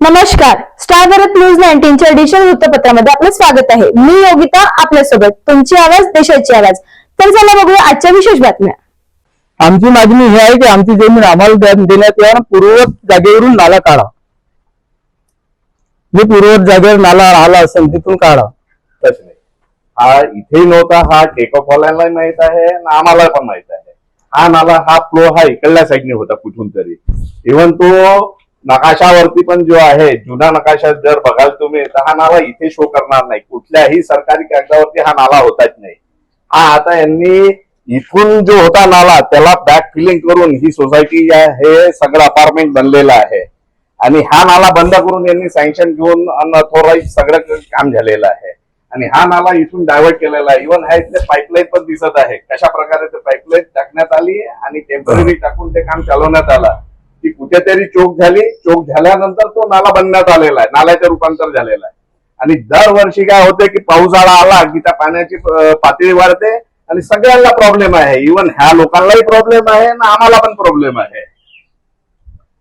नमस्कार. Star Bharat news नाईन्टीनच्या edition वृत्तपत्रामध्ये आपलं स्वागत आहे. मी योगिता आपल्यासोबत तुमची आवाज देशाची आवाज. तर चला बघूया आजच्या विशेष बातम्या. आमची मागणी ही आहे की आमची जमीन आम्हाला द्या- देण्यात यावं पूर्ववत जागेवरून नाला काढा. जे पूर्ववत जागेवर नाला आला असेल तिथून काढा. तसं नाही. हा इथे नव्हता हा टेक ऑफ वाल्याला माहीत आहे आणि आम्हाला पण माहीत आहे. हा नाला हा फ्लो हा इकडल्या साईडने होता कुठून तरी. इव्हन तो नकाशावरती पण जो आहे जुना नकाशा जर बघाल तुम्ही तर हा नाला इथे शो करणार नाही. कुठल्याही सरकारी कागदावरती हा नाला होताच नाही. हा आता यांनी इथून जो होता नाला त्याला बॅक फिलिंग करून ही सोसायटी हे सगळं अपार्टमेंट बनलेलं आहे. आणि हा नाला बंद करून यांनी सँक्शन घेऊन अनऑथोराईज सगळं काम झालेलं आहे. आणि हा नाला इथून डायव्हर्ट केलेला आहे. इव्हन ह्या इथले पाईपलाईन पण दिसत आहे. कशा प्रकारे ते पाईपलाईन टाकण्यात आली आणि टेंपररी टाकून ते काम चालवण्यात आलं. ती कुठेतरी चोक झाली. चोक झाल्यानंतर तो नाला बनण्यात आलेला आहे. नाल्याचं रूपांतर झालेलं आहे. आणि दरवर्षी काय होते की पावसाळा आला की त्या पाण्याची पातळी वाढते आणि सगळ्यांना प्रॉब्लेम आहे. इव्हन ह्या लोकांनाही प्रॉब्लेम आहे आणि आम्हाला पण प्रॉब्लेम आहे.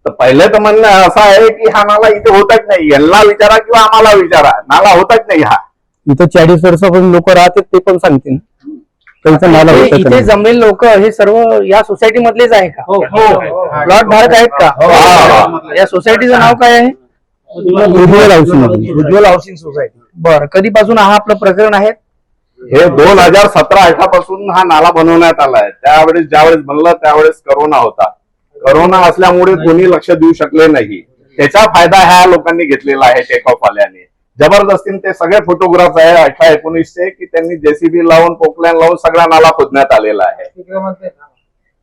तर पहिले तर म्हणणं असं आहे की हा नाला इथे होतच नाही. यांना विचारा किंवा आम्हाला विचारा. नाला होतच नाही हा. इथं चाळीस वर्षापासून लोक राहतात ते पण सांगतील. त्यांचं नाला इथे- होतं इथे का जमलेले लोक हे सर्व या सोसायटी मधलेच आहे का? प्लॉट धारक आहेत का? हो. या सोसायटीचं नाव काय आहे. Ujjwal housing Ujjwal housing society बर कधीपासून हा आपलं प्रकरण आहे? हे दोन हजार सतरा अठरा पासून हा नाला बनवण्यात आला आहे त्यावेळेस ज्यावेळेस बनलं त्यावेळेस करोना होता. करोना असल्यामुळे कोणी लक्ष देऊ शकले नाही. त्याचा फायदा ह्या लोकांनी घेतलेला आहे टेक ऑफ आल्याने. जबरदस्तीने ते सगळे फोटोग्राफ आहे अठरा एकोणीसचे की त्यांनी जेसीबी लावून पोकलॅन लावून सगळा नाला खोदण्यात आलेला आहे.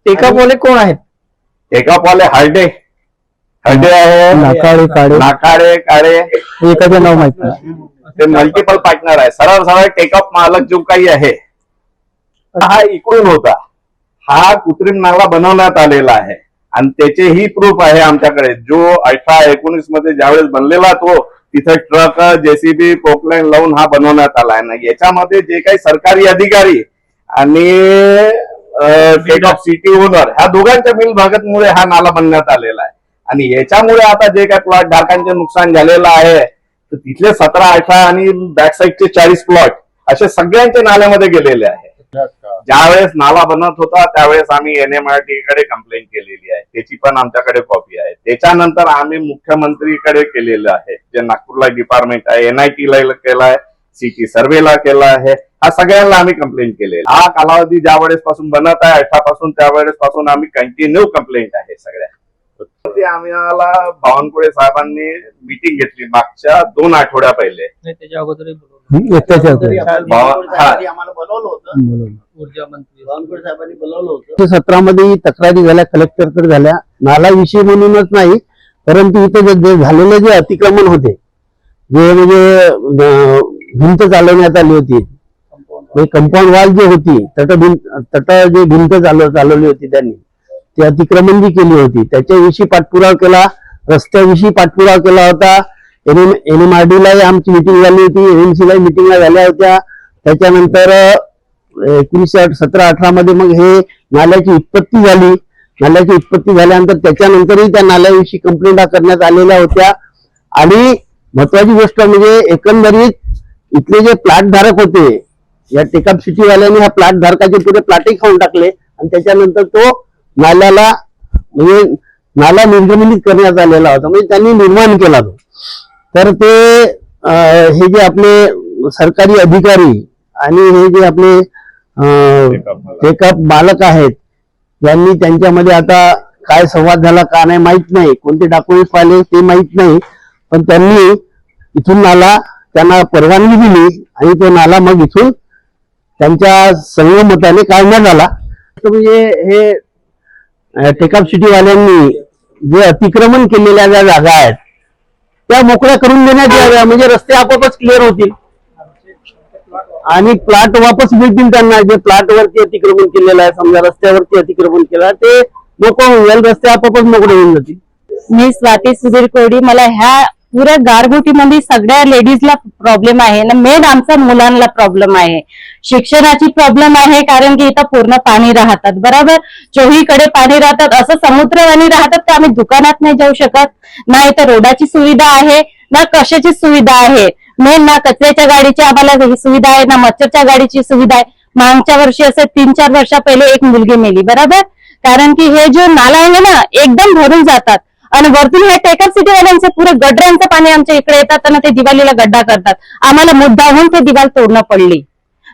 एका बोले कोण आहेत? टेकअप वाले हर्डे. हर्डे आहे. नाकाळे काळे. नाकारे काळे. एखादं नाव माहीत नाही. ते मल्टिपल पार्टनर आहे. सरळ सरळ टेकअप मालक जो काही आहे हा इकडून होता. हा कृत्रिम नाला बनवण्यात आलेला आहे. आणि त्याचेही प्रूफ आहे आमच्याकडे. जो अठरा एकोणीसमध्ये ज्यावेळेस बनलेला तो तिथे ट्रक जेसीबी पोकलाईन लावून हा बनवण्यात आला आहे. ना याच्यामध्ये जे काही सरकारी अधिकारी आणि टेक ऑफ सिटी ओनर ह्या दोघांच्या मिलभागतमुळे हा नाला बनण्यात आलेला आहे. आणि याच्यामुळे आता जे काही प्लॉट धारकांचे नुकसान झालेलं आहे तर तिथले सतरा अठरा आणि बॅक साईडचे चाळीस प्लॉट असे सगळ्यांच्या नाल्यामध्ये गेलेले आहे. ज्यावेळेस नाला बनत होता त्यावेळेस आम्ही एनएमआरटी कडे कंप्लेंट केलेली आहे. त्याची पण आमच्याकडे कॉपी आहे. त्याच्यानंतर आम्ही मुख्यमंत्रीकडे केलेलं आहे. जे नागपूरला डिपार्टमेंट आहे एनआयटी ला केला आहे सिटी सर्वेला केला आहे. हा सगळ्यांना आम्ही कंप्लेंट केले हा कालावधी ज्या वेळेस पासून बनत आहे अठरा पासून त्यावेळेस पासून आम्ही कंटिन्यू कंप्लेंट आहे सगळ्या ते आम्हाला बावनकुळे साहेबांनी मिटिंग घेतली मागच्या दोन आठवड्या पहिले. त्याच्या अगोदर. एकट्याच्या होतं. बावन- हा. आम्हाला बोलवलं होतं. बरोबर. ऊर्जा मंत्री. बावनकुळे साहेबांनी बोलवलं होतं. सतरा मध्ये तक्रारी झाल्या कलेक्टरकडे झाल्या. नाला विषय म्हणूनच नाही परंतु इथे जे- जे झालेले जे अतिक्रमण होते जे म्हणजे अं, भिंत चालवण्यात आली होती कंपाऊंड वॉल जी होती तट भिंत तट जे भिंत चालव चालवली होती त्यांनी ती अतिक्रमण जी केली होती. त्याच्याविषयी पाठपुरावा केला रस्त्याविषयी पाठपुरावा केला होता. एन एनएमआरडीलाही आमची मिटिंग झाली होती एनएमसी लाही झाल्या होत्या. त्याच्यानंतर एकोणीसशे सतरा अठरा मध्ये मग हे नाल्याची उत्पत्ती झाली. नाल्याची उत्पत्ती झाल्यानंतर त्याच्यानंतरही त्या नाल्याविषयी कंप्लेंट करण्यात आलेल्या होत्या. आणि महत्वाची गोष्ट म्हणजे एकंदरीत इथले जे प्लॅट धारक होते या टेकअप सिटीवाल्याने ह्या प्लॅट धारकाचे पुढे प्लॅटही खाऊन टाकले. आणि त्याच्यानंतर तो नाल्याला म्हणजे नाला निर्गमनित करण्यात आलेला होता. म्हणजे त्यांनी निर्माण केला तो. तर ते हे जे आपले सरकारी अधिकारी आणि हे जे आपले टेकअप मालक आहेत यांनी त्यांच्यामध्ये आता काय संवाद झाला का नाही माहीत नाही. कोणते डॉक्युमेंट पाहिले ते माहीत नाही. पण त्यांनी इथून नाला त्यांना परवानगी दिली आणि तो नाला मग इथून त्यांच्या संगमताने काढण्यात आला. तर म्हणजे हे टेकअप सिटीवाल्यांनी जे अतिक्रमण केलेल्या ज्या जागा आहेत त्या मोकळ्या करून देण्यात याव्या. म्हणजे रस्ते आपोआपच क्लिअर होतील. आणि प्लॉट वापस मिळतील त्यांना. जे प्लॉट वरती अतिक्रमण केलेलं आहे समजा रस्त्यावरती अतिक्रमण केलं ते मोकळं होऊन जाईल. रस्ते आपोआपच मोकळे होऊन जातील. मी स्वाती सुधीर कोडी मला ह्या पुऱ्या गारगोटीमध्ये सगळ्या लेडीजला प्रॉब्लेम आहे ना मेन आमचा मुलांना प्रॉब्लेम आहे. शिक्षणाची प्रॉब्लेम आहे कारण की इथं पूर्ण पाणी राहतात. बरोबर? चोहीकडे पाणी राहतात. असं समुद्रवाणी राहतात तर आम्ही दुकानात नाही जाऊ शकत. ना इथं रोडाची सुविधा आहे ना कशाची सुविधा आहे. मेन ना कचऱ्याच्या गाडीची आम्हाला ही सुविधा आहे ना मच्छरच्या गाडीची सुविधा आहे. मागच्या वर्षी असं तीन चार वर्षा पहिले एक मुलगी मेली. बरोबर? कारण की हे जो नाला आहे ना एकदम भरून जातात. आणि वरतून हे टेकर सिटी वाल्यांचं पुरं गड्ड्यांचं पाणी आमच्या इकडे येतात त्यांना ते दिवाळीला गड्डा करतात. आम्हाला मुद्दाहून ते दिवाल तोडणं पडली.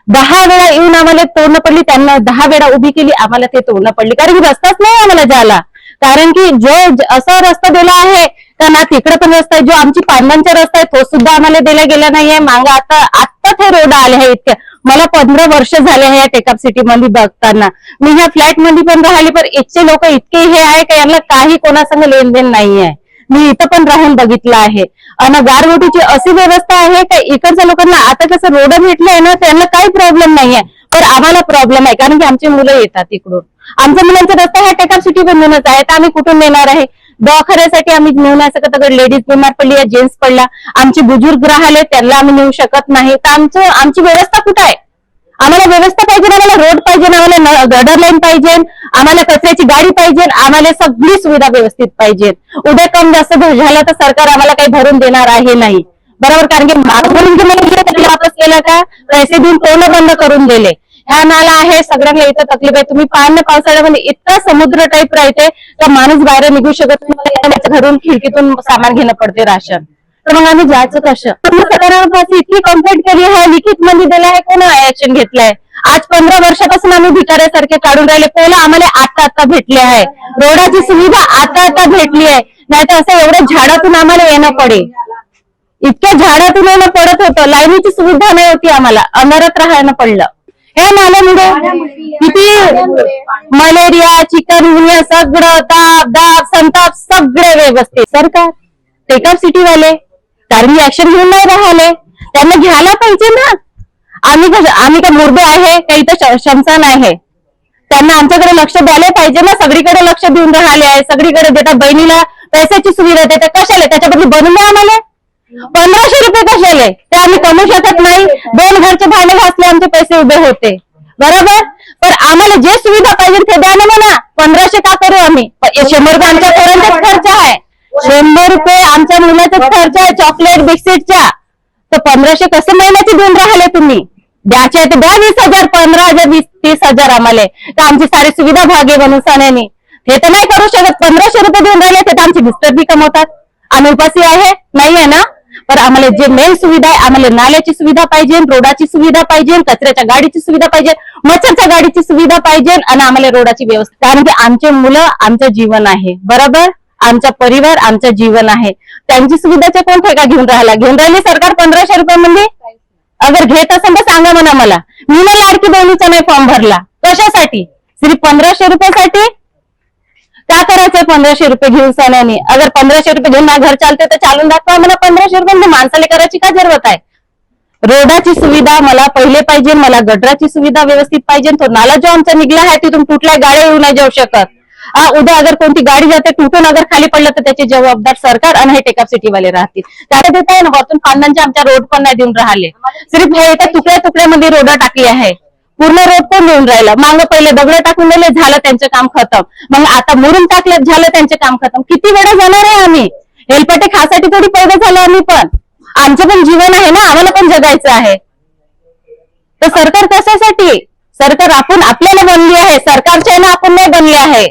दहा वेळा येऊन आम्हाला तोडणं पडली त्यांना दहा वेळा उभी केली आम्हाला ते तोडणं पडली. कारण की रस्ताच नाही आम्हाला जायला. कारण की जो असा रस्ता दिला आहे त्यांना तिकडे पण रस्ता आहे जो आमची पांडांचा रस्ता आहे तो सुद्धा आम्हाला दिला गेला नाहीये. मागं आता आत्ताच हे रोड आले आहे इतके. मला पंधरा वर्ष झाले आहे या टेकअप सिटी मध्ये बघताना. मी ह्या फ्लॅटमध्ये पण राहिली पण इथचे लोक इतके हे आहे का यांना काही कोणासंग लेनदेन नाही आहे मी इथं पण राहून बघितलं आहे. आणि गारगोटीची अशी व्यवस्था आहे का इकडच्या लोकांना आता कसं रोड भेटले आहे ना त्यांना काही प्रॉब्लेम नाहीये. पण आम्हाला प्रॉब्लेम आहे कारण की आमची मुलं येतात इकडून. आमच्या मुलांचा रस्ता ह्या टेकअप सिटी बनूनच आहे. तर आम्ही कुठून नेणार आहे? दवाखान्यासाठी आम्ही नेऊ नाही शकत अगर लेडीज बिमार पडली या जेंट्स पडला आमचे बुजुर्ग राहिले त्यांना आम्ही नेऊ शकत नाही. तर आमचं आमची व्यवस्था कुठं आहे? आम्हाला व्यवस्था पाहिजे आम्हाला रोड पाहिजे आम्हाला गडर लाईन पाहिजे. आम्हाला कचऱ्याची गाडी पाहिजे. आम्हाला सगळी सुविधा व्यवस्थित पाहिजे. उद्या कम जास्त झालं तर सरकार आम्हाला काही भरून देणार आहे नाही. बरोबर? कारण की मागून तुम्ही वापस केला का पैसे देऊन पूर्ण बंद करून दिले. ह्या नाला आहे सगळ्यांना इथं तकलीफ आहे. तुम्ही पाहणं पावसाळ्यामध्ये इतका समुद्र टाईप राहते तर माणूस बाहेर निघू शकत नाही. घरून खिडकीतून सामान घेणं पडते राशन. तर मग आम्ही जायचं कसं सरकारपासून इतकी कंप्लेंट केली. आहे लिखित मध्ये दिलं आहे कोण ऍक्शन घेतलंय? आज पंधरा वर्षापासून आम्ही भिकाऱ्यासारखे काढून राहिले. पहिला आम्हाला आता आता भेटले आहे? रोडाची सुविधा आता आता भेटली आहे. नाही तर असं एवढ्या झाडातून आम्हाला येणं पडे इतक्या झाडातून येणं पडत होतं. लाईनीची सुविधा नाही होती आम्हाला. अंधारात राहायला पडलं. हे नाल्यामुळे किती? मलेरिया चिकन सगळं ताप दाप संताप सगळे व्यवस्थित. सरकार टेकअप सिटी वाले कारण ऍक्शन घेऊन नाही राहिले. त्यांना घ्यायला पाहिजे ना. आम्ही आम्ही का मुर्दे आहे का इथं शमशान आहे. त्यांना आमच्याकडे लक्ष द्यायला पाहिजे ना. सगळीकडे लक्ष देऊन राहिले आहे. सगळीकडे देतात. बहिणीला पैशाची सुविधा देतात. कशाला? त्याच्याबद्दल बनवून आम्हाला. पंधराशे रुपये कशाले? ते आम्ही कमवू शकत नाही. दोन घरचे भांडे घासले आमचे पैसे उभे होते. बरोबर? पण आम्हाला जे सुविधा पाहिजे ते द्या ना म्हणा. पंधराशे का करू आम्ही? शंभर रुपये आमच्या पोरांचाच खर्च आहे. शंभर रुपये आमच्या मुलाचाच खर्च आहे चॉकलेट बिस्किटचा तर पंधराशे कसे महिन्याचे देऊन राहिले तुम्ही? द्याचे आहे तर द्या वीस हजार पंधरा हजार वीस तीस हजार आम्हाला. तर आमची सारी सुविधा भागे बनून सण्यानी हे तर नाही करू शकत. पंधराशे रुपये देऊन राहिले ते तर आमचे बिस्तर बी कमवतात. आम्ही उपासी आहे नाही आहे ना? तर आम्हाला जे मेन सुविधा आहे आम्हाला नाल्याची सुविधा पाहिजे रोडाची सुविधा पाहिजे कचऱ्याच्या गाडीची सुविधा पाहिजे मच्छरच्या गाडीची सुविधा पाहिजे आणि आम्हाला रोडाची व्यवस्था. कारण की आमचे मुलं आमचं जीवन आहे. बरोबर? आमचा परिवार आमचं जीवन आहे. त्यांची सुविधाचे कोण ठेका घेऊन राहिला? घेऊन राहिली सरकार पंधराशे रुपये म्हणजे अगर घेत असेल तर सांगा म्हणा मला. मी ना लाडकी बहिणीचा नाही फॉर्म भरला. कशासाठी? श्री पंधराशे रुपयासाठी? का करायचंय? पंधराशे रुपये घेऊन सण्याने अगर पंधराशे रुपये घेऊन ना घर चालते तर चालून दाखवा मला पंधराशे रुपये. म्हणजे माणसाला करायची काय जरूरत आहे? रोडाची सुविधा मला पहिले पाहिजे मला गटराची सुविधा व्यवस्थित पाहिजे. तो नाला जो आमचा निघला आहे तिथून कुठल्या गाड्या येऊ नाही जाऊ शकत. आ उद्या अगर कोणती गाडी जाते तुटून अगर खाली पडलं तर त्याचे जबाबदार सरकार आणि हे टेकअप सिटीवाले राहतील. त्याला देत आहे ना वरतून खानदानचे आमच्या रोड पण नाही देऊन राहिले. सिर्फ हे इथं तुकड्या तुकड्यामध्ये रोड टाकली आहे. पूर्ण रोड पण देऊन राहिला? मागं पहिले दगड टाकून दिले झालं त्यांचं काम खतम. मग आता मुरून टाकलं झालं त्यांचं काम खतम. किती वेळा जाणार आहे आम्ही? हेलपटे खासाठी थोडी पैदा झालो आम्ही पण. आमचं पण जीवन आहे ना आम्हाला पण जगायचं आहे. तर सरकार कशासाठी? सरकार आपण आपल्याला बनली आहे सरकारच्या ना आपण नाही बनले आहे.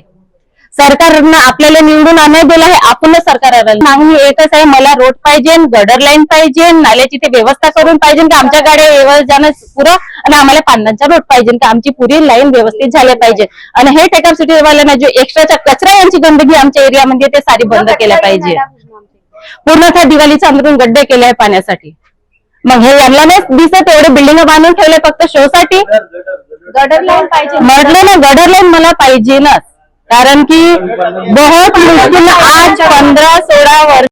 सरकारनं आपल्याला निवडून आणून दिलं आहे आपणच सरकार. मागणी एकच आहे मला रोड पाहिजे गडर लाईन पाहिजे नाल्याची ते व्यवस्था करून पाहिजे की आमच्या गाड्या जाणं पुरं आणि आम्हाला पांढऱ्यांचा रोड पाहिजे की आमची पुरी लाईन व्यवस्थित झाली पाहिजे. आणि हे टेकअप सिटी वाल्यांना जो एक्स्ट्राचा कचरा यांची गंदगी आमच्या एरियामध्ये ते सारी बंद केल्या पाहिजे. पूर्णतः दिवाळीचा अंदरून गड्डे केले आहे पाण्यासाठी. मग हे यांना नाही दिसत एवढे बिल्डिंग बांधून ठेवले फक्त शो साठी गटर लाईन पाहिजे. म्हटलं ना गडर लाईन मला पाहिजेनच. कारण की बहुत मुश्किल आज पंधरा सोळा वर्ष